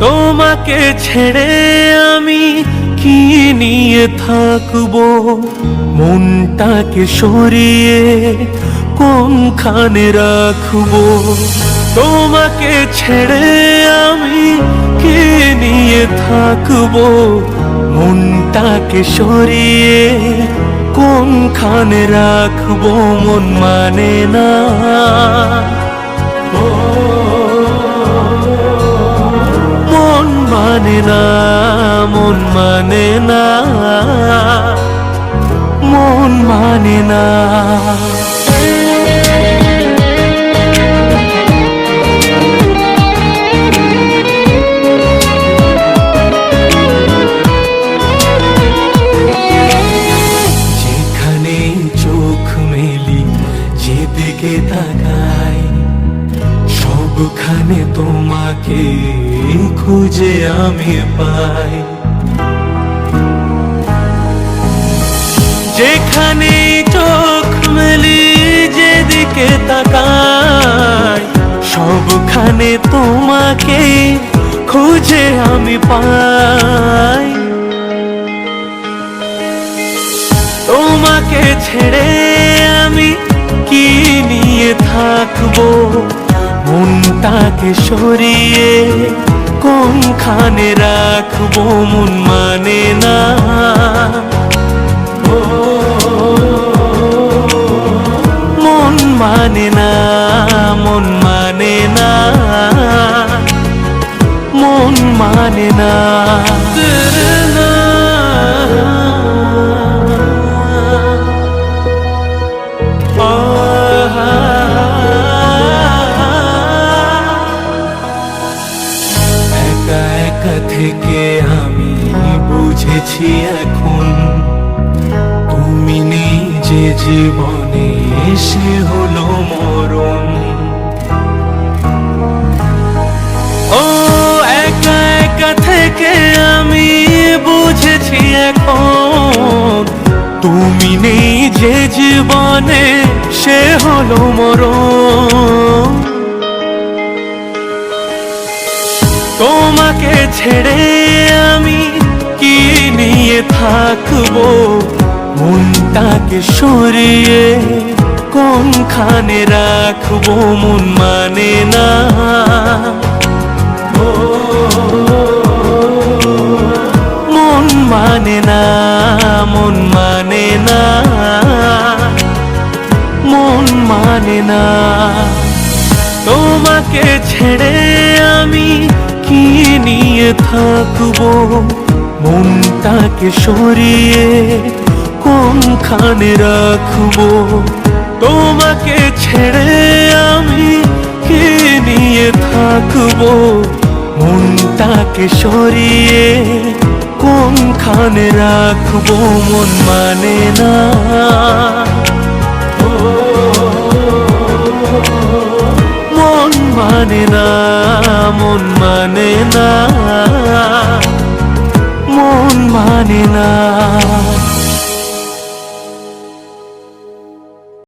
তোমাকে ছেড়ে আমি কি নিয়ে থাকব? মনটাকে সরিয়ে কোনখানে রাখব? তোমাকে ছেড়ে আমি কি নিয়ে থাকব? মনটাকে সরিয়ে কোনখানে রাখব? মন মানে না। ও না মন মানে না মন মানে না। যেখানে চোখ মেলি যেদিকে তাকাই সবখানে তোমাকে খুঁজে আমি পাই। যেখানে চোখ মেলি যেদিকে তাকাই, সবখানে তোমাকে খুঁজে আমি পাই। তোমাকে ছেড়ে আমি কি নিয়ে থাকব? মনটাকে সরিয়ে কোনখানে রাখব মন মানে না? ও, মন মানে না, মন মানে না। মন মানে না। থেকে আমি বুঝেছি এখন, তুমি নেই যে জীবনে এসে হলো মরণ। ও, একা একা থেকে আমি বুঝেছি এখন, তুমি নেই যে জীবনে সে হলো মরণ। ছেড়ে আমি কি নিয়ে থাকব? মনটাকে সরিয়ে কোনখানে রাখব? মন মানে না। মন মানে না, মন মানে না। মন মানে না। তোমাকে ছেড়ে আমি কি নিয়ে থাকব? মনটাকে সরিয়ে কোনখানে রাখব? তোমাকে ছেড়ে আমি কি নিয়ে থাকব? মনটাকে সরিয়ে কোনখানে রাখব? মন মানে না। মানে না মন মানে না মন মানে না।